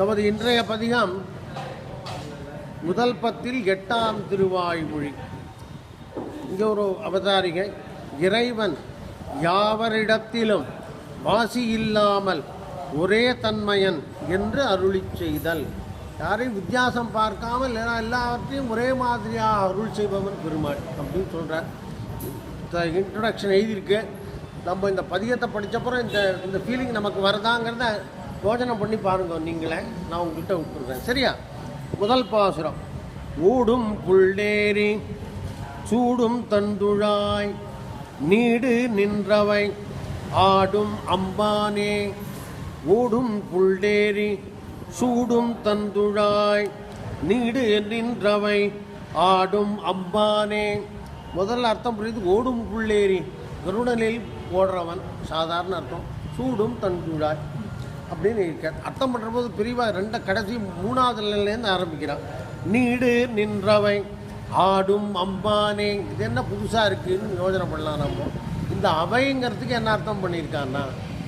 நமது இன்றைய பதிகம் முதல் பத்தில் எட்டாம் திருவாய்மொழி. இங்கே ஒரு அவதாரிகை. இறைவன் யாவரிடத்திலும் வாசி இல்லாமல் ஒரே தன்மையன் என்று அருளி செய்தல். யாரையும் வித்தியாசம் பார்க்காமல் எல்லாவற்றையும் ஒரே மாதிரியாக அருள் செய்பவன் பெருமாள் அப்படின்னு சொல்கிறார் இன்ட்ரடக்ஷன் எழுதியிருக்கு. நம்ம இந்த பதிகத்தை படித்தப்புறம் இந்த இந்த ஃபீலிங் நமக்கு வருதாங்கிறத யோஜனை பண்ணி பாருங்க நீங்களே நான் உங்கள்கிட்ட விட்டுருக்கேன் சரியா? முதல் பாசுரம். ஊடும் புள்ளேரி சூடும் தந்துழாய் நீடு நின்றவை ஆடும் அம்பானே. ஓடும் புள்ளேரி சூடும் தந்துழாய் நீடு நின்றவை ஆடும் அம்பானே. முதல்ல அர்த்தம் புரியுது ஓடும் புள்ளேரி. கருடலில் ஓடுறவன் சாதாரண அர்த்தம் சூடும் தந்துழாய். அப்படின்னு இருக்க அர்த்தம் பண்ணுறபோது பிரிவாக ரெண்ட கடைசி மூணாவது நிலையிலேருந்து ஆரம்பிக்கிறான். நீடு நின்றவை ஆடும் அம்பானே. இது என்ன புதுசாக இருக்குதுன்னு யோசனை பண்ணலாம் நம்ம. இந்த அவைங்கிறதுக்கு என்ன அர்த்தம் பண்ணியிருக்கான்னா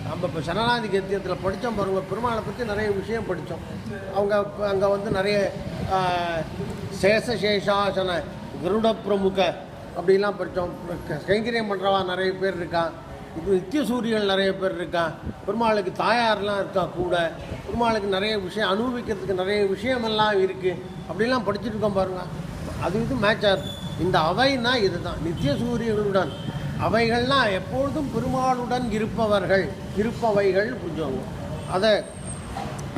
நம்ம இப்போ சரணாதி கத்தியத்தில் படித்தோம் பாருங்க பெருமாளை பற்றி நிறைய விஷயம் படித்தோம் அவங்க அங்கே வந்து நிறைய சேஷசேஷாசன கருட பிரமுக அப்படிலாம் படித்தோம் கைங்கரியம் பண்ணுறவா நிறைய பேர் இருக்கான். இப்போ நித்திய சூரியன் நிறைய பேர் இருக்கா? பெருமாளுக்கு தாயார்லாம் இருக்கா கூட? பெருமாளுக்கு நிறைய விஷயம் அனுபவிக்கிறதுக்கு நிறைய விஷயமெல்லாம் இருக்குது அப்படிலாம் படிச்சுருக்கோம் பாருங்கள் அது இது மேட்ச் ஆகுது இந்த அவைனா இதுதான். நித்திய சூரியர்களுடன் அவைகள்லாம் எப்பொழுதும் பெருமாளுடன் இருப்பவர்கள். இருப்பவைகள் புரிஞ்சவங்க அதை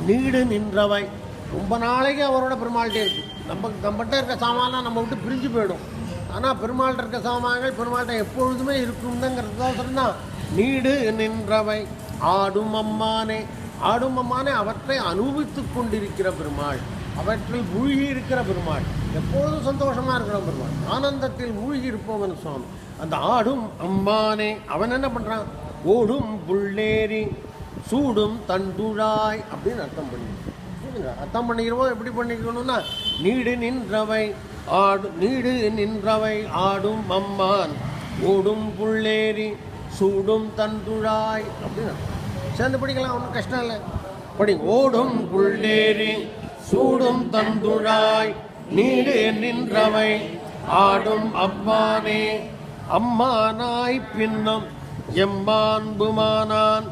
நீடு நின்றவை. ரொம்ப நாளைக்கு அவரோட பெருமாள்கிட்டே இருக்குது நம்ம நம்மகிட்ட இருக்க சாமான்லாம் நம்ம விட்டு பிரிஞ்சு போயிடும். ஆனால் பெருமாள்கிட்ட இருக்க சாமான்கள் பெருமாள்கிட்ட எப்பொழுதுமே இருக்குங்கிறதுக்கோசரம் தான் நீடு நின்றவை ஆடும் அம்மானே. ஆடும் அம்மானே அவற்றை அனுபவித்து கொண்டிருக்கிற பெருமாள். அவற்றில் மூழ்கி இருக்கிற பெருமாள். எப்பொழுதும் சந்தோஷமாக இருக்கிற பெருமாள்? ஆனந்தத்தில் மூழ்கி இருப்பவன் சுவாமி. அந்த ஆடும் அம்மானே. அவன் என்ன பண்ணுறான் ஓடும் புள்ளேரி சூடும் தண்டுழாய் அப்படின்னு அர்த்தம் பண்ணி அர்த்தம் பண்ணிக்கிறோம் எப்படி பண்ணிக்கணும்னா நீடு நின்றவை. ஆடு நீடு நின்றவை ஆடும் அம்மான். ஓடும் புள்ளேரி சூடும் தந்துழாய் அப்படின்னா சேர்ந்து படிக்கலாம் ஒன்றும் கஷ்டம் இல்லை. படி ஓடும் புள்ளேரி சூடும் தந்துழாய் நீடு நின்றவை ஆடும் அம்மானே. அம்மானாய் பின்னம் எம்மான்புமானான்.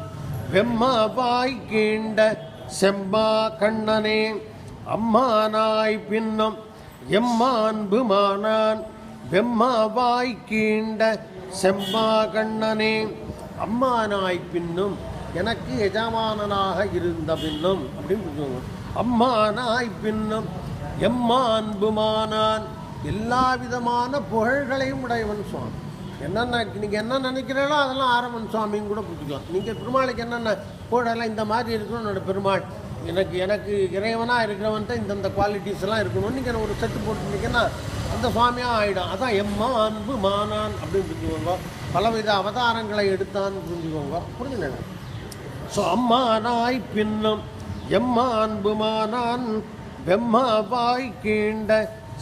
வெம்மாவாய் கீண்ட செம்மா கண்ணனே. அம்மானாய் பின்னம் எம்மான்புமானான் வெம்மாவாய் கீண்ட செம்மா கண்ணனே அம்மானாய் பின்னும் எனக்கு எஜமானனாக இருந்த பின்னும் அப்படின்னு சொல்லுவாங்க. அம்மானாய் பின்னும் எம்மான்புமானான். எல்லா விதமான புகழ்களையும் உடையவன் சுவாமி. என்னென்ன நீங்கள் என்ன நினைக்கிறீங்களோ அதெல்லாம் ஆரம்பன் சுவாமின்னு கூட பிடிச்சிக்கலாம் நீங்கள் பெருமாளுக்கு என்னென்ன புகழெல்லாம் இந்த மாதிரி இருக்கணும் என்னோட பெருமாள்? எனக்கு எனக்கு இறைவனாக இருக்கிறவன்ட்ட இந்தந்த குவாலிட்டிஸ் எல்லாம் இருக்கணும்னு நீங்கள் ஒரு செட்டு போட்டுருந்தீங்கன்னா அந்த சுவாமியாக ஆகிடும் அதான் எம்மா அன்பு மானான் அப்படின்னு புரிஞ்சுக்கோங்க. பலவித அவதாரங்களை எடுத்தான்னு புரிஞ்சுக்கோங்க. புரிஞ்சுங்க ஸோ அம்மானாய் பின்னம் எம்மா அன்புமானான் வெம்மாவாய் கீண்ட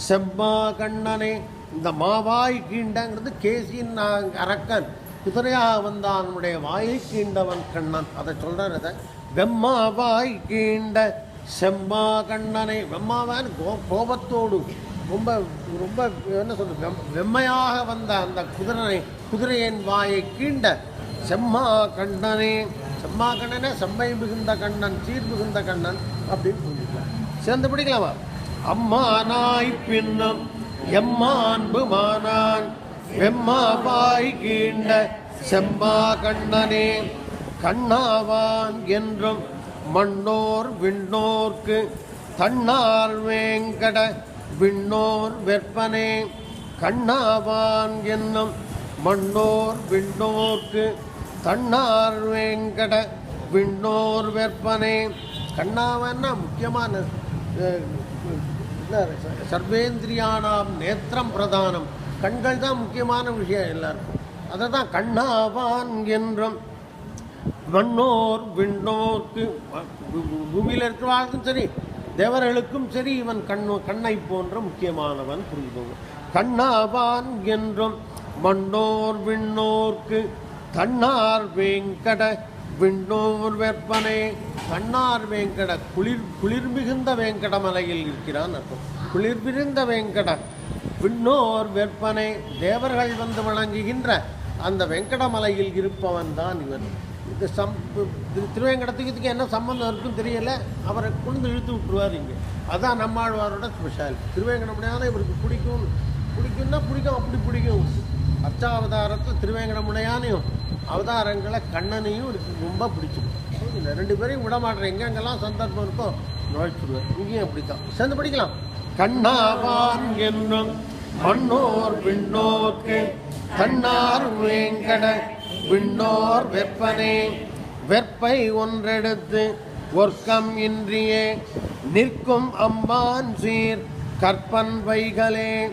செம்மா கண்ணனே. இந்த மாவாய் கீண்டங்கிறது கேசியின் அரக்கன். குதிரையாக வந்தான் அவனுடைய வாயை கீண்டவன் கண்ணன். அதை சொல்கிறத வெம்மாவாய் கீண்ட செம்மா கண்ணனை வெம்மாவான் கோ கோபத்தோடு ரொம்ப ரொம்ப என்ன சொல்றது? வெம் வெம்மையாக வந்த அந்த குதிரை குதிரையின் வாயை கீண்ட செம்மா கண்ணனே செம்மா கண்ணனே செம்மை மிகுந்த கண்ணன் சீர் மிகுந்த கண்ணன் அப்படின்னு சொல்லிக்கலாம் சேர்ந்து பிடிக்கலாமா? அம்மா நாய் பின்னம் எம்மா மானான் வெம்மா பாய் கீண்ட செம்மா கண்ணனே கண்ணாவான் என்றும் மண்ணோர் விண்ணோர்க்கு தன்னார் வேங்கட விண்ணோர் வெற்பனே. கண்ணாவான் என்னும் மண்ணோர் விண்ணோர்க்கு தன்னார் வேங்கட விண்ணோர் வெற்பனே. கண்ணாவன்னா முக்கியமான சர்வேந்திரியானாம் நேத்திரம் பிரதானம். கண்கள் தான் முக்கியமான விஷயம் எல்லாருக்கும். அதை தான் கண்ணாவான் என்றும் மண்ணோர் விண்ணோக்கு பூமியில் இருக்கிறவாருக்கும் சரி தேவர்களுக்கும் சரி இவன் கண்ணோ கண்ணை போன்ற முக்கியமானவன் புரிந்து கண்ணாவான் என்றும் மண்ணோர் விண்ணோர்க்கு தன்னார் வேங்கட விண்ணோர் வெப்பனே. கண்ணார் வேங்கட குளிர் குளிர் மிகுந்த வேங்கடமலையில் இருக்கிறான் அர்த்தம். குளிர் மிகுந்த வேங்கட விண்ணோர் வெப்பனே. தேவர்கள் வந்து வணங்குகின்ற அந்த வெங்கடமலையில் இருப்பவன் தான் இவன். இந்த சம் திருவேங்கடத்துக்கு இதுக்கு என்ன சம்மந்தம் இருக்குன்னு தெரியல. அவரை கொண்டு இழுத்து விட்டுருவார் இங்கே. அதான் நம்மாழ்வாரோட ஸ்பெஷால் திருவேங்கடமுடையான இவருக்கு பிடிக்கும். பிடிக்கும்னா பிடிக்கும் அப்படி பிடிக்கும். அர்ச்சாவதாரத்தில் திருவேங்கடமுனையானையும் அவதாரங்களை கண்ணனையும் இவருக்கு ரொம்ப பிடிக்கும். இல்லை ரெண்டு பேரையும் விட மாட்டேன். எங்கெங்கெல்லாம் சந்தர்ப்பம் இருக்கோ நுழைச்சிடுவேன் இங்கேயும் அப்படித்தான். சேர்ந்து படிக்கலாம். கண்ணாவான் என்னும் மண்ணோர் விண்ணோர்க்கு கண்ணார் வேங்கட விண்ணோர் வெப்பனே. வெப்பை ஒன்றெடுத்து ஒர்க்கம் இன்றியே. நிற்கும் அம்பான் சீர் கற்பன் வைகளே.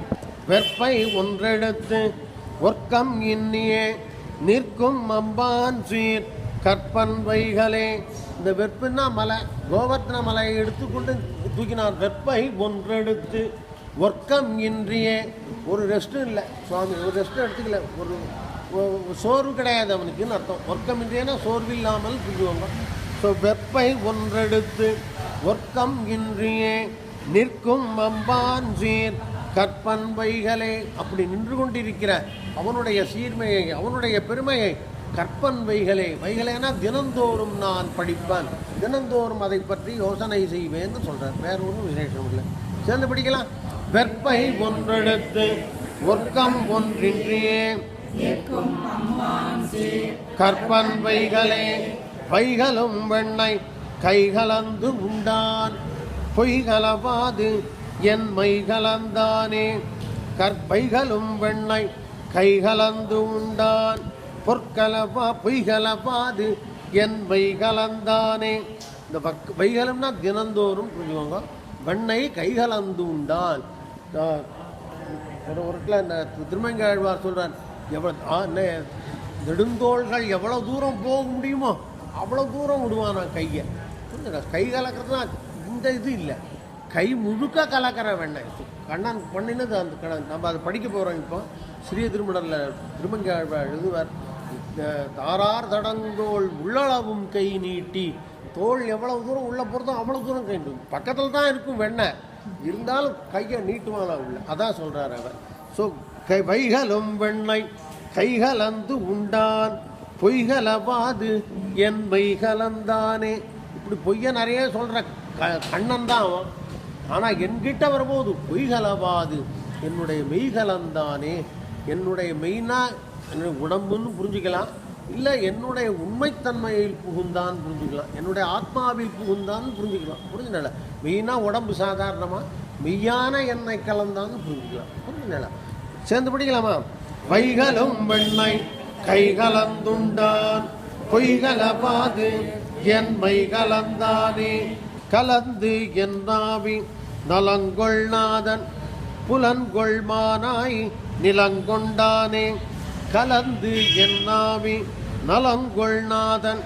வெப்பை ஒன்றெடுத்து ஒர்க்கம் இன்னியே நிற்கும் அம்பான் சீர் கற்பன் வைகளே. இந்த வெப்புன்னா மலை கோவர்த்தன மலையை எடுத்துக்கொண்டு தூக்கினார். வெப்பை ஒன்றெடுத்து ஒர்க்கம் இன்றியே. ஒரு ரெஸ்ட்டும் இல்லை சுவாமி ஒரு ரெஸ்ட்டும் எடுத்துக்கல. ஒரு சோர்வு கிடையாது அவனுக்குன்னு அர்த்தம். ஒர்க்கம் இன்றியனா சோர்வு இல்லாமல் புரிஞ்சுவாங்க ஸோ வெப்பை ஒன்றெடுத்து ஒர்க்கம் இன்றியே நிற்கும் மம்பான் சீர் கற்பன்பைகளே அப்படி நின்று கொண்டிருக்கிற அவனுடைய சீர்மையை அவனுடைய பெருமையை கற்பன் வைகளே வைகளேனா தினந்தோறும் நான் படிப்பேன். தினந்தோறும் அதை பற்றி யோசனை செய்வேன்னு சொல்கிறார் வேற ஒன்றும் விசேஷம் இல்லை. சேர்ந்து படிக்கலாம். வெப்பை ஒன்றெடுத்து ஒர்க்கம் ஒன்றின்றியே கற்பன் வைகளே வைகளும் வெண்ணை கைகலந்து உண்டான் பொய்கலவாது என் மைகலந்தானே. கற்பைகளும் வெண்ணை கைகலந்து உண்டான் பொற்கலவா பொய்கலவாது என் மைகலந்தானே. இந்த பக் வைகலம்னா தினந்தோறும் புரிஞ்சுக்கோங்க வெண்ணை கைகலந்து உண்டான் ஒரு ஒருத்தில் இந்த திருமங்காழ்வார் சொல்றார். எவ்வளோ ஆ, என்ன, நெடுந்தோள்கள் எவ்வளோ தூரம் போக முடியுமோ அவ்வளோ தூரம் விடுவான் நான் கையை. கை கலக்கிறதுனா இந்த இது இல்லை. கை முழுக்க கலக்கிற வெண்ணெய். கண்ணன் பண்ணினது அந்த கண்ணன். நம்ம அதை படிக்க போகிறோம் இப்போ. சிறிய திருமணத்தில் திருமங்காழ்வார் எழுதுவார் தாரார் தடங்கோள் உள்ளளவும் கை நீட்டி தோல் எவ்வளவு தூரம் உள்ள போகிறதோ அவ்வளோ தூரம் கை பக்கத்தில் தான் இருக்கும் வெண்ணெய். இருந்தாலும் கையை நீட்டுவானா உள்ள. அதான் சொல்கிறார் அவர். ஸோ கை வைகலும் வெண்ணை கைகலந்து உண்டான். பொய்கலவாது என் மைகலந்தானே இப்படி பொய்ய நிறைய சொல்கிற க கண்ணன் தான் அவன். ஆனால் என்கிட்ட வரும்போது பொய்கலவாது என்னுடைய மெய்கலந்தானே. என்னுடைய மெய்னா என்னுடைய உடம்புன்னு புரிஞ்சுக்கலாம். இல்லை என்னுடைய உண்மைத்தன்மையில் புகுந்தான் புரிஞ்சுக்கலாம். என்னுடைய ஆத்மாவில் புகுந்தான்னு புரிஞ்சுக்கலாம். புரிஞ்சுனல? மெயினாக உடம்பு சாதாரணமாக மெய்யான எண்ணெய் கலந்தான்னு புரிஞ்சுக்கலாம். புரிஞ்சுனால? சேர்ந்து பிடிக்கலாமா? வைகளும் வெண்ணை கைகலந்துண்டான் பொய்கலபாது என் மை கலந்தானே. கலந்து என்னாவி நலங்கொள் நாதன் புலன்கொள் மானாய் நிலங்கொண்டானே கலந்து என்னாவி நலங்கொள் நாதன்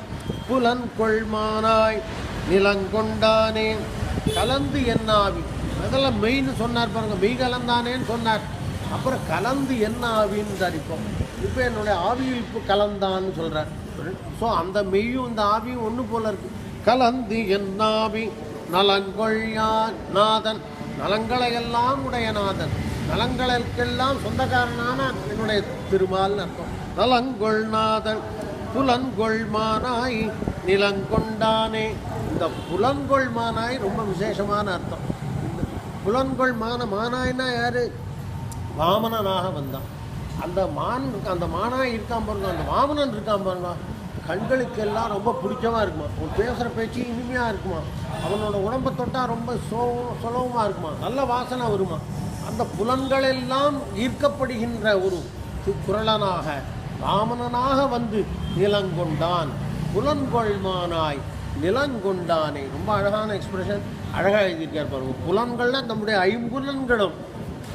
புலன்கொள் மானாய் நிலங்கொண்டானே கலந்து என்னாவி அதெல்லாம் மெய்ன்னு சொன்னார் பாருங்க. மெய் கலந்தானேன்னு சொன்னார். அப்புறம் கலந்து என்ன ஆவின்னு தரிப்போம் இப்போ என்னுடைய ஆவியில் இப்போ கலந்தான்னு சொல்கிறார் ஸோ அந்த மெய்யும் இந்த ஆவியும் ஒன்று போல இருக்கு. கலந்து என் ஆவி நலங்கொள்யான் நாதன். நலங்களை எல்லாம் உடைய நாதன். நலங்களுக்கெல்லாம் சொந்தக்காரனான என்னுடைய திருமால்னு அர்த்தம். நலங்கொள் நாதன் புலன்கொள்மானாய் நிலங்கொண்டானே இந்த புலன்கொள் மானாய் ரொம்ப விசேஷமான அர்த்தம். இந்த புலன்கொள் மான மானாய்னா யாரு? வாமனனாக வந்தான். அந்த மான் அந்த மானாய் இருக்கான் பாருங்க அந்த வாமனன் இருக்கான் பாருங்க கண்களுக்கெல்லாம் ரொம்ப பிடிச்சமாக இருக்குமா? அவன் பேசுகிற பேச்சு இனிமையாக இருக்குமா? அவனோட உடம்பை தொட்டால் ரொம்ப சோ சுலபமாக இருக்குமா? நல்ல வாசனை வருமா? அந்த புலன்களெல்லாம் ஈர்க்கப்படுகின்ற ஒரு குரலனாக வாமனனாக வந்து நிலங்கொண்டான். புலன்கொள்மானாய் நிலங்கொண்டானே. ரொம்ப அழகான எக்ஸ்பிரஷன் அழகாக எழுதியிருக்கார் பாருங்க. புலன்கள்னால் நம்முடைய ஐம்புலன்களும்.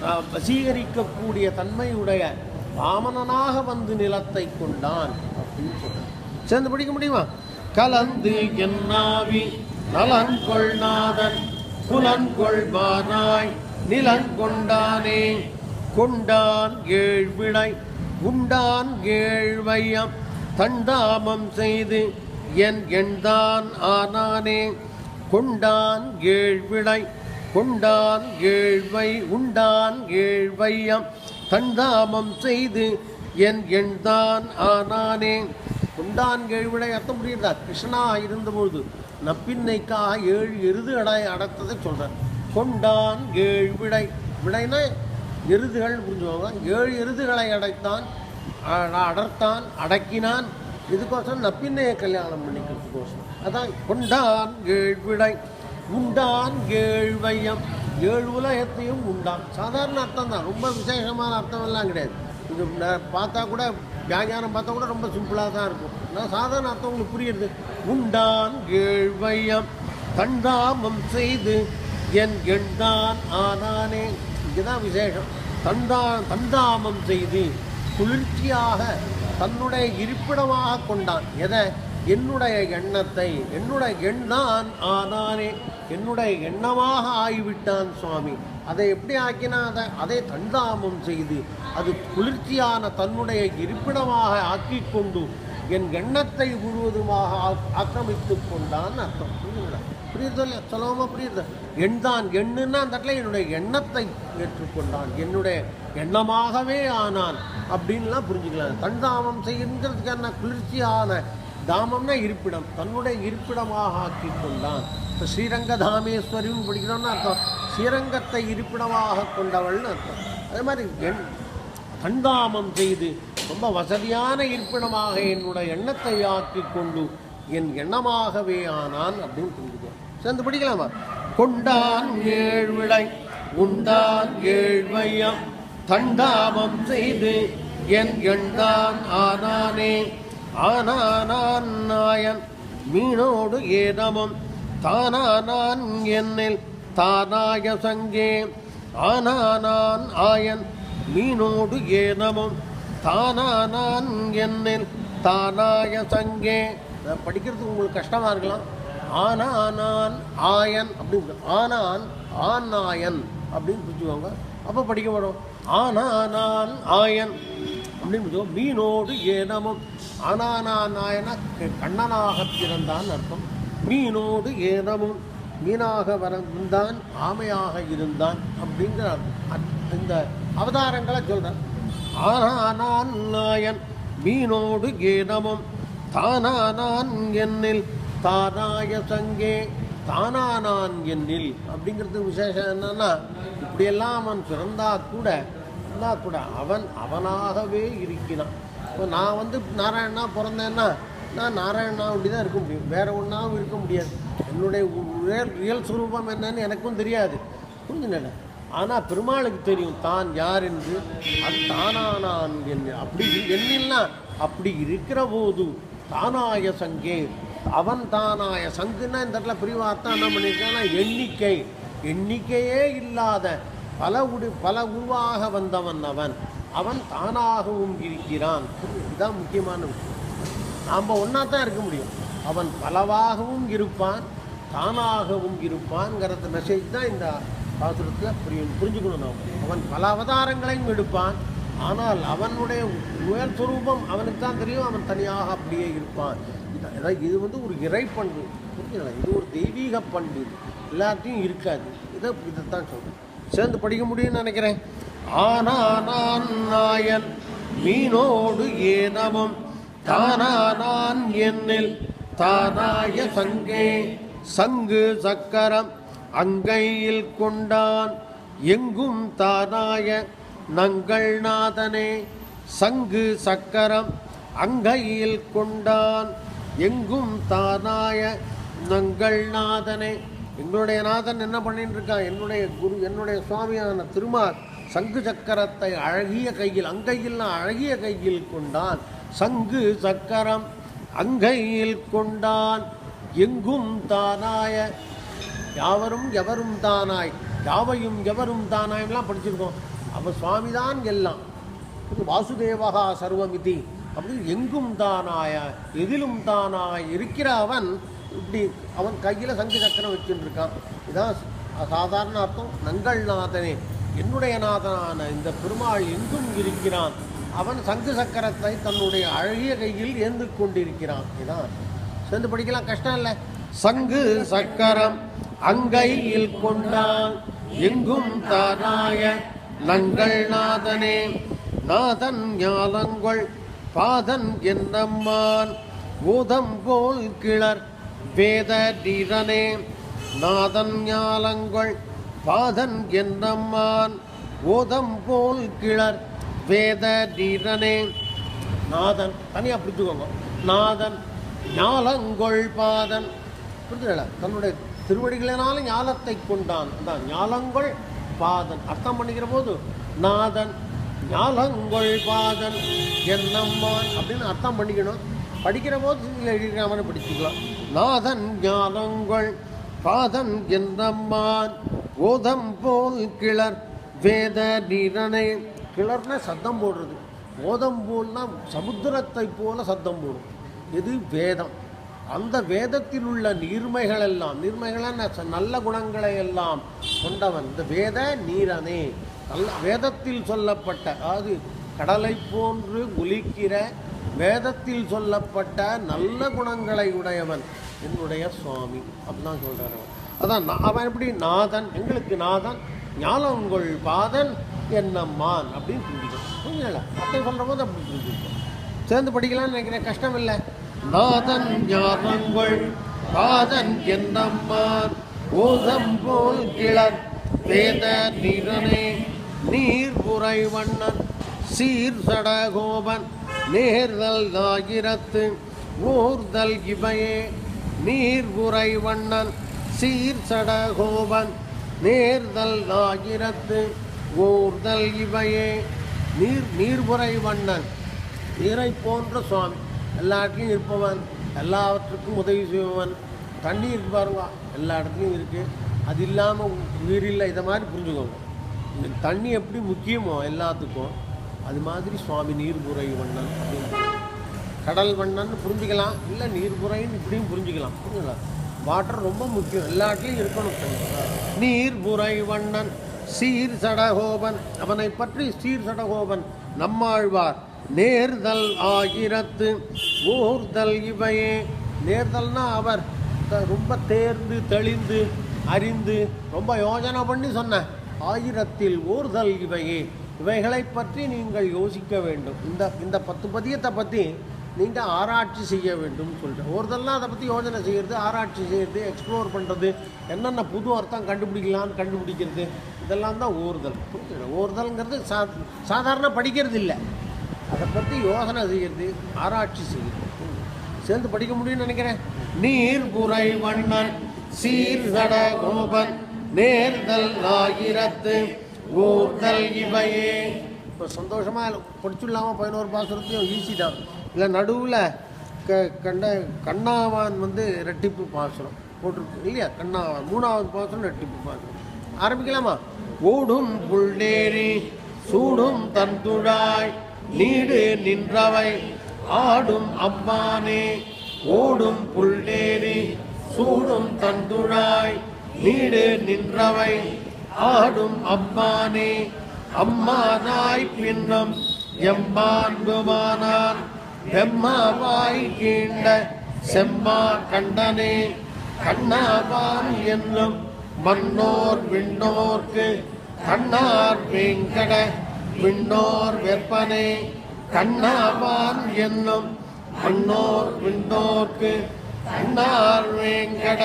வசீகரிக்கக்கூடிய தன்மையுடைய வாமனனாக வந்து நிலத்தை கொண்டான் அப்படின்னு சேர்ந்து படிக்க முடியுமா? கலந்து என்னாவி கொள்நாதன் நாதன் கொள்வானாய் நிலன் நிலங்கொண்டானே கொண்டான் ஏழ்விடை உண்டான் ஏழ்வையம் தண்டாமம் செய்து என் எண்தான் ஆனானே கொண்டான் ஏழ்விடை கொண்டான் ஏழ்வை உண்டான் ஏழ்வையம் தண்டாமம் செய்து என் எண்தான் ஆனானே. கொண்டான் ஏழ்விடை அர்த்தம் புரியுதா? கிருஷ்ணா இருந்தபொழுது நப்பின்னைக்காக ஏழு எருது அடத்ததை சொல்கிறார் கொண்டான் ஏழ்விடை. விடைனா எருதுகள் புரிஞ்சுவாங்க ஏழு எருதுகளை அடைத்தான் அடர்த்தான் அடக்கினான். இதுக்கோசரம் நப்பின்னையை கல்யாணம் பண்ணிக்கிறதுக்கோசரம். அதான் கொண்டான் ஏழ்விடை. உண்டான் கேழ்வையம் ஏழு உலகத்தையும் உண்டான். சாதாரண அர்த்தம் தான். ரொம்ப விசேஷமான அர்த்தம் எல்லாம் கிடையாது. இது ந- பார்த்தா கூட வியாக்கியானம் பார்த்தா கூட ரொம்ப சிம்பிளாக தான் இருக்கும். நான் சாதாரண அர்த்தம் உங்களுக்கு புரியுது. உண்டான் கேழ்வையம் தண்டாமம் செய்து என் எண்தான் ஆனானே. இதுதான் விசேஷம். தண்டா தண்டாமம் செய்து குளிர்ச்சியாக தன்னுடைய இருப்பிடமாக கொண்டான். எதை? என்னுடைய எண்ணத்தை என்னுடைய எண்ணான் ஆனானே என்னுடைய எண்ணமாக ஆகிவிட்டான் சுவாமி. அதை எப்படி ஆக்கினா அதை அதை தண்டாமம் செய்து அது குளிர்ச்சியான தன்னுடைய இருப்பிடமாக ஆக்கி கொண்டு என் எண்ணத்தை முழுவதுமாக ஆக்- ஆக்கிரமித்துக் கொண்டான் அர்த்தம். புரியுதுங்களா? புரியுதோ இல்லையா? சொல்லமா புரியுது? எண்தான் எண்ணுன்னா அந்த இடத்துல என்னுடைய எண்ணத்தை ஏற்றுக்கொண்டான். என்னுடைய எண்ணமாகவே ஆனான். அப்படின்லாம் புரிஞ்சுக்கலாம். தண்டாமம் செய்கிறதுக்கான குளிர்ச்சியான தாமம்னா இருப்பிடம் தன்னுடைய இருப்பிடமாக ஆக்கி கொண்டான் இப்போ ஸ்ரீரங்க தாமேஸ்வரின்னு படிக்கிறோம்னு அர்த்தம். ஸ்ரீரங்கத்தை இருப்பிடமாக கொண்டவள்னு அர்த்தம். அதே மாதிரி எண் கண்டாமம் செய்து ரொம்ப வசதியான இருப்பிடமாக என்னுடைய எண்ணத்தை ஆக்கி கொண்டு என் எண்ணமாகவே ஆனான் அப்படின்னு புரிஞ்சுக்கோ. சேர்ந்து படிக்கலாமா? கொண்டான் ஏழ்விடை உண்டான் ஏழ்வையம் தண்டாமம் செய்து என் எண்ணான் ஆனானே. ஆனானான் நாயன் மீனோடு ஏதமும். தானானான் என்னில் தானாய சங்கே. ஆனானான் ஆயன் மீனோடு ஏனமும் தானானான் என்னில் தானாய சங்கே. படிக்கிறதுக்கு உங்களுக்கு கஷ்டமாக இருக்கலாம். ஆனானான் ஆயன் அப்படின்னு ஆனான் ஆனாயன் அப்படின்னு புரிஞ்சுக்கோங்க அப்போ படிக்க வரும் ஆனானான் ஆயன். அப்படின்னு மீனோடு ஏனமும் ஆனானான் ஆயனா கண்ணனாக பிறந்தான் அர்த்தம் மீனோடு ஏனமும் மீனாக வந்தான் ஆமையாக இருந்தான் அப்படிங்கிற அர்த்தம். இந்த அவதாரங்களை சொல்கிறேன் ஆனானான் நாயன் மீனோடு ஏனமும் தானானான் என்னில் தானாய சங்கே தானானான் என்னில் அப்படிங்கிறது விசேஷம் என்னன்னா இப்படியெல்லாம் அவன் பிறந்தா கூட பிறந்தா கூட அவன் அவனாகவே இருக்கிறான். இப்போ நான் வந்து நாராயணனா பிறந்தேன்னா நான் நாராயணனா அப்படி தான் இருக்க முடியும். வேற ஒன்றாவும் இருக்க முடியாது. என்னுடைய ரியல் ரியல் சுரூபம் என்னன்னு எனக்கும் தெரியாது. புரிஞ்சுனேன் ஆனால் பெருமாளுக்கு தெரியும் தான் யார் என்று? அது தானானான் என்று. அப்படி என்னில்னா அப்படி இருக்கிற போது தானாய சங்கே. அவன் தானாய சங்குன்னா இந்த இடத்துல பிரிவார்த்தம் என்ன பண்ணியிருக்கான்னா எண்ணிக்கை. எண்ணிக்கையே இல்லாத பல உடு பல உருவாக வந்தவன் அவன். அவன் தானாகவும் இருக்கிறான். இதுதான் முக்கியமான விஷயம். நாம் ஒன்றா தான் இருக்க முடியும். அவன் பலவாகவும் இருப்பான் தானாகவும் இருப்பான்ங்கிறத மெசேஜ் தான் இந்த பாசுரத்தில் புரியும் புரிஞ்சுக்கணும் நாம். அவன் பல அவதாரங்களையும் எடுப்பான். ஆனால் அவனுடைய உயர் சுரூபம் அவனுக்கு தான் தெரியும். அவன் தனியாக அப்படியே இருப்பான். இது- இது வந்து ஒரு இறை பண்பு புரிஞ்சுங்களா இது ஒரு தெய்வீக பண்பு. எல்லாத்தையும் இருக்காது. இதை இதைத்தான் சொல்கிறேன் சேர்ந்து படிக்க முடியும்னு நினைக்கிறேன். ஆனானான் நாயன் மீனோடு ஏனமும் தானானான் என்னில் தானாய சங்கே சங்கு சக்கரம் அங்கையில் கொண்டான். எங்கும் தானாய நங்கள் நாதனே சங்கு சக்கரம் அங்கையில் கொண்டான். எங்கும் தானாய நங்கள் நாதனே எங்களுடைய நாதன் என்ன பண்ணிட்டு இருக்கான் என்னுடைய குரு என்னுடைய சுவாமியான திருமார் சங்கு சக்கரத்தை அழகிய கையில் அங்கையில் அழகிய கையில் கொண்டான். சங்கு சக்கரம் அங்கையில் கொண்டான். எங்கும் தானாய யாவரும் எவரும் தானாய் யாவையும் எவரும் தானாயெல்லாம் படிச்சிருக்கோம். அவன் சுவாமி தான் எல்லாம் வாசுதேவகா சர்வமிதி. அப்படின்னு எங்கும் தானாய எதிலும் தானாய் இருக்கிற அவன் இப்படி அவன் கையில் சங்கு சக்கரம் வச்சுட்டு இருக்கான் இதான் சாதாரண அர்த்தம். நங்கள் நாதனே என்னுடைய நாதனான இந்த பெருமாள் எங்கும் இருக்கிறான். அவன் சங்கு சக்கரத்தை தன்னுடைய அழகிய கையில் ஏந்து கொண்டிருக்கிறான். இதான். சேர்ந்து படிக்கலாம் கஷ்டம் இல்லை. சங்கு சக்கரம் அங்கையில் கொண்டான். எங்கும் தானாய நங்கள் நாதனே நாதன் ஞானங்கள் பாதன் என்னம்மான். பூதம் போல் கிளர் வேத தீரனே நாதன் ஞாலங்கள் பாதன் என்றம்மான் ஓதம் போல் கிளர். வேத தீரனே நாதன் தனியாக புரிஞ்சுக்கோங்க. நாதன் ஞாலங்கொள் பாதன். புரிஞ்சுல தன்னுடைய திருவடிகளினால ஞாலத்தை கொண்டான். அந்த ஞாலங்கொள் பாதன். அர்த்தம் பண்ணிக்கிற போது நாதன் ஞாலங்கொள் பாதன் என்னம்மான் அப்படின்னு அர்த்தம் பண்ணிக்கணும். படிக்கிற போது நீங்கள் படிச்சுக்கலாம். நாதன் ஞானங்கள் பாதம் என்றம்மான் ஓதம் போல் கிளர் வேத நீரனை கிளர்னா சத்தம் போடுறது. ஓதம் போல்னா சமுத்திரத்தை போல சத்தம் போடும் இது வேதம். அந்த வேதத்தில் உள்ள நீர்மைகள் எல்லாம் நீர்மைகளான ச- நல்ல குணங்களை எல்லாம் கொண்டவன். இந்த வேத நீரனே. நல்ல வேதத்தில் சொல்லப்பட்ட அதாவது கடலை போன்று ஒலிக்கிற வேதத்தில் சொல்லப்பட்ட நல்ல குணங்களை உடையவன் என்னுடைய சுவாமி. அப்படிதான் சொல்கிறார் அவன். அதான் அவன் எப்படி? நாதன். எங்களுக்கு நாதன். ஞானங்கொள் பாதன். என்னம்மான் அப்படின்னு புரிஞ்சுக்கணும். புரிஞ்சல அத்தை சொல்கிற போது அப்படி புரிஞ்சுக்கணும். சேர்ந்து படிக்கலாம்னு நினைக்கிறேன். கஷ்டம் இல்லை. நாதன் ஞானங்கொள் பாதன். என்னம்மான் ஓதம் போல் கிளர். வேத நிறனே நீர் உரை வண்ணன். சீர் சடகோபன். நேர்தல் தாகிரத்து ஊர்தல் இவையே. நீர் உரை வண்ணன் சீர் சடகோபன். நேர்தல் தாகிரத்து ஊர்தல் இவையே. நீர் நீர்புரை வண்ணன். நீரை போன்ற சுவாமி. எல்லா இடத்துலையும் இருப்பவன் எல்லாவற்றுக்கும் உதவி செய்பவன். தண்ணி இருக்கு பாருங்க எல்லா இடத்துலையும் இருக்குது அது இல்லாமல் உயிரில்லை இதை மாதிரி புரிஞ்சுக்கோங்க. இந்த தண்ணி எப்படி முக்கியமோ எல்லாத்துக்கும் அது மாதிரி சுவாமி நீர்புரை வண்ணன் அப்படின்னு. கடல் வண்ணன் புரிஞ்சுக்கலாம் இல்லை நீர்புரைன்னு இப்படியும் புரிஞ்சுக்கலாம். புரிஞ்சுக்கலாம் வாட்டர் ரொம்ப முக்கியம். எல்லா இடத்துலையும் இருக்கணும் நீர்புரை வண்ணன் சீர் சடகோபன். அவனை பற்றி சீர் சடகோபன் நம்மாழ்வார். நேர்தல் ஆயிரத்து ஊர்தல் இவையே. நேர்தல்னா அவர் ரொம்ப தேர்ந்து தெளிந்து அறிந்து ரொம்ப யோஜனை பண்ணி சொன்ன. ஆயிரத்தில் ஊர்தல் இவையே. இவைகளை பற்றி நீங்கள் யோசிக்க வேண்டும். இந்த இந்த பத்து பதியத்தை பற்றி நீங்கள் ஆராய்ச்சி செய்ய வேண்டும் சொல்லிட்டு ஒருதெல்லாம் அதை பற்றி யோசனை செய்கிறது ஆராய்ச்சி செய்கிறது எக்ஸ்ப்ளோர் பண்ணுறது என்னென்ன புது அர்த்தம் கண்டுபிடிக்கலாம்னு கண்டுபிடிக்கிறது இதெல்லாம் தான் ஓர்தல். புரிஞ்சுக்கணும் ஓர்தல்ங்கிறது சா சாதாரண படிக்கிறது இல்லை. அதை பற்றி யோசனை செய்கிறது ஆராய்ச்சி செய்கிறது சேர்ந்து படிக்க முடியும்னு நினைக்கிறேன். நீர் குறை வண்ணன் சீர் சட கோபன் நேர்தல் ஆயிரத்து ஊர்தல் இவையே. இப்போ சந்தோஷமாக படிச்சுடலாமா பதினோரு பாசுரத்தையும் ஈஸி தான். இல்லை நடுவில் க கண்ட கண்ணாவான் வந்து ரெட்டிப்பு பாசுரம் போட்டிருக்கு இல்லையா? கண்ணாவான் மூணாவது பாசுரம் ரெட்டிப்பு பாசுரம் ஆரம்பிக்கலாமா? ஓடும் புள்ளேரி சூடும் தந்துழாய் நீடு நின்றவை ஆடும் அம்மானே ஓடும் புள்ளேரி சூடும் தந்துழாய் நீடு நின்றவை. ஆடும் அம்மானே அம்மானாய் பின்னம் எம்மான்புமானான் எம்மாவாய் கீண்ட செம்மா கண்டனே கண்ணாவான் என்னும் மன்னோர் விண்ணோர்க்கு கண்ணார் வேங்கட விண்ணோர் வெப்பனே கண்ணாவான் என்னும் மன்னோர் விண்ணோர்க்கு கண்ணார் வேங்கட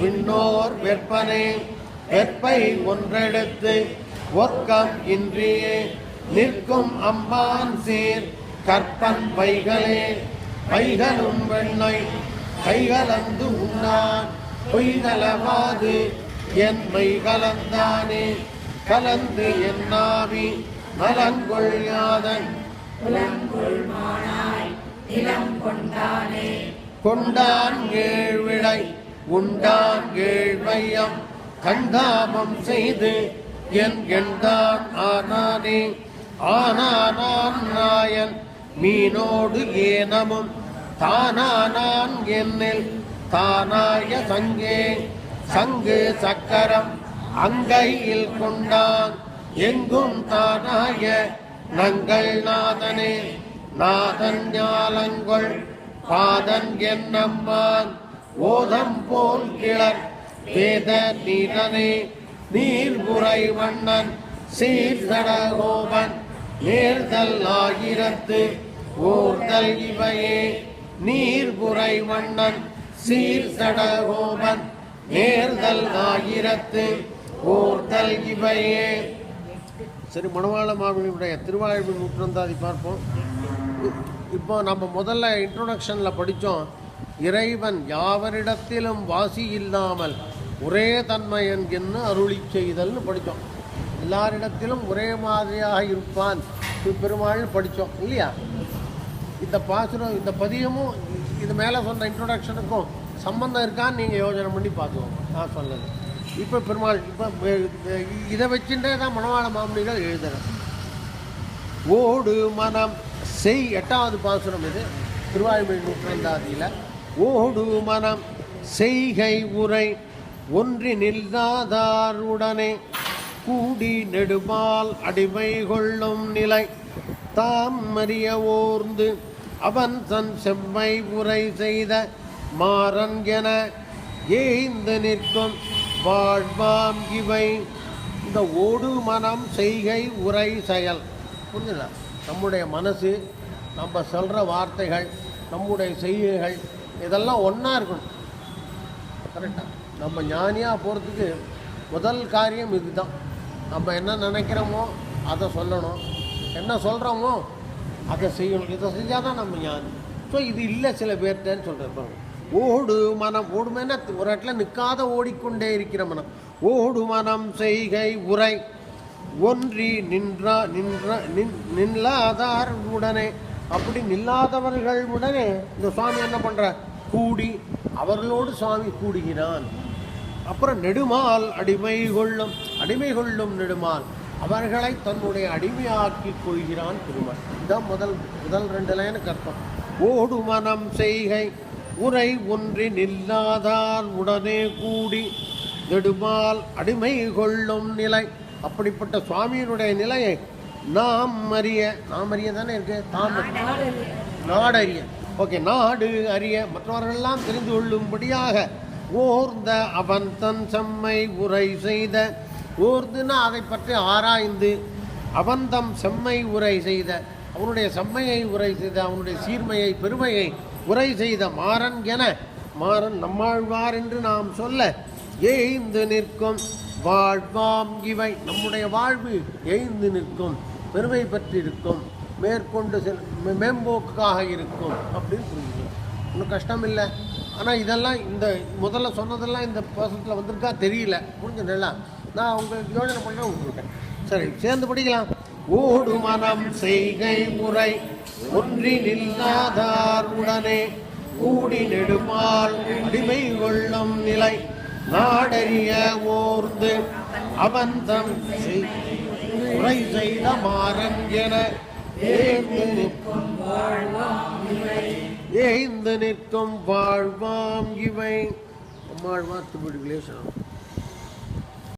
விண்ணோர் வெப்பனே. வெப்பை ஒன்றெடுத்து ஒர்க்கம் இன்றியே நிற்கும் அம்மான் சீர். கற்பன் வைகளே வைகளும் வெண்ணை கைகலந்து உண்ணான். பொய்தலவாது என் மை கலந்தானே கலந்து என்னாவி நலங்கொள் யாதன் கொண்டான். ஏழ்விடை உண்டான் ஏழ்வையம் கந்தாபம் செய்து என் எண்டான் ஆனானே ஆனானான் நாயன் மீனோடு ஏனமும் தானானான் என்னில் தானாய சங்கே சங்கு சக்கரம் அங்கையில் கொண்டான் எங்கும் தானாய நங்கள் நாதனே நாதன் ஞாலங்கொள் பாதன் என்னம்மான் ஓதம் போல் கிளர் வேத நீதனே நீர்புரை வண்ணன் சீர்தடகோபன் நேர்தல் ஆயிரத்து ஓர்தல் இவையே. நீர்புரை வண்ணன் சீர்தடகோபன் நேர்தல் ஆயிரத்து ஓர்தல் இவையே. சரி மணவாள மாமனியுடைய திருவாழ்வு நூற்றந்தாதி பார்ப்போம். இப்போ நம்ம முதல்ல இன்ட்ரோடக்ஷனில் படித்தோம் இறைவன் யாவரிடத்திலும் வாசி இல்லாமல் ஒரே தன்மை என்கின்னு அருளி செய்தல்னு படித்தோம். எல்லாரிடத்திலும் ஒரே மாதிரியாக இருப்பான். பெருமாள் படித்தோம் இல்லையா? இந்த பாசுரம் இந்த பதியமும் இது மேலே சொன்ன இன்ட்ரொடக்ஷனுக்கும் சம்பந்தம் இருக்கான்னு நீங்கள் யோசனை பண்ணி பார்த்துக்கோங்க. நான் சொன்னது. இப்போ பெருமாள் இப்போ இதை வச்சுட்டே தான் மணவாள மாமனிகள் எழுதுகிறேன் ஓடு மனம் செய் எட்டாவது பாசுரம் இது. திருவாயுமொழி நூற்றாந்தாதியில் ஓடு மனம் செய்கை உரை ஒன்றி நில்லாதாருடனே கூடி நெடுமால் அடிமை கொள்ளும் நிலை. தாம் மறிய ஓர்ந்து அவன் தன் செம்மை உரை செய்த மாறன் என ஏய்ந்து நிற்கும் வாழ்வாம் இவை. இந்த ஓடு மனம் செய்கை உரை செயல். புரிஞ்சுல நம்முடைய மனசு நம்ம சொல்கிற வார்த்தைகள் நம்முடைய செய்கைகள் இதெல்லாம் ஒன்றா இருக்கணும். கரெக்டாக நம்ம ஞானியாக போகிறதுக்கு முதல் காரியம் இதுதான். நம்ம என்ன நினைக்கிறோமோ அதை சொல்லணும். என்ன சொல்கிறோமோ அதை செய்யணும். இதை செஞ்சால் தான் நம்ம ஞானி. ஸோ இது இல்லை சில பேர்கிட்டன்னு சொல்கிறேன் ஓடு மனம் ஓடுமேனா ஒரு இடத்துல நிற்காத ஓடிக்கொண்டே இருக்கிற மனம். ஓடு மனம் செய்கை உரை. ஒன்றி நின்றா நின்ற நின் நில்லாதார் உடனே. அப்படி நில்லாதவர்கள் உடனே இந்த சுவாமி என்ன பண்ணுற கூடி அவர்களோடு சுவாமி கூடுகிறான். அப்புறம் நெடுமால் அடிமை கொள்ளும் அடிமை கொள்ளும் நெடுமால். அவர்களை தன்னுடைய அடிமையாக்கி கொள்கிறான் திருமால் இதான் முதல் முதல் ரெண்டு லைனுக்கு அர்த்தம் ஓடு மனம் செய்கை உரை ஒன்றி நில்லாதார் உடனே கூடி நெடுமால் அடிமை கொள்ளும் நிலை. அப்படிப்பட்ட சுவாமியினுடைய நிலையை நாம் அறிய நாம் அறிய தானே இருக்கு? தாம் நாடறிய. ஓகே நாடு அறிய. மற்றவர்களெல்லாம் தெரிந்து கொள்ளும்படியாக ஓர்ந்த அவன் தன் செம்மை உரை செய்த ஓர்ந்துன்னா அதை பற்றி ஆராய்ந்து அவன் தம் செம்மை உரை செய்த அவனுடைய செம்மையை உரை செய்த அவனுடைய சீர்மையை பெருமையை உரை செய்த மாறன் என மாறன் நம்மாழ்வார் என்று நாம் சொல்ல எய்ந்து நிற்கும். வாழ்வாம் இவை நம்முடைய வாழ்வு எய்ந்து நிற்கும். பெருமை பெற்றிருக்கும். மேற்கொண்டு செல் மே- மேம்போக்காக இருக்கும். அப்படின்னு புரிஞ்சுக்கலாம் ஒன்றும் கஷ்டம் இல்லை ஆனால் இதெல்லாம் இந்த முதல்ல சொன்னதெல்லாம் இந்த பர்சனத்தில் வந்திருக்கா தெரியல. புரிஞ்சுங்களா நான் உங்களுக்கு யோசனை பண்ண விட்டுருக்கேன் சரி சேர்ந்து படிக்கலாம். ஓடு மனம் செய்கை முறை ஒன்றி நில்லாதார் உடனே கூடி நெடுமால் அடிமை கொள்ளும் நிலை நாடறிய ஓர்ந்து அவன் தம் உரை செய்த மாறன் என ஏந்து நிற்கும் ஏந்து நிற்கும் வாழ்வாம் இவை. அம்மாழ்வார் திருவிடுகளே சொல்லணும்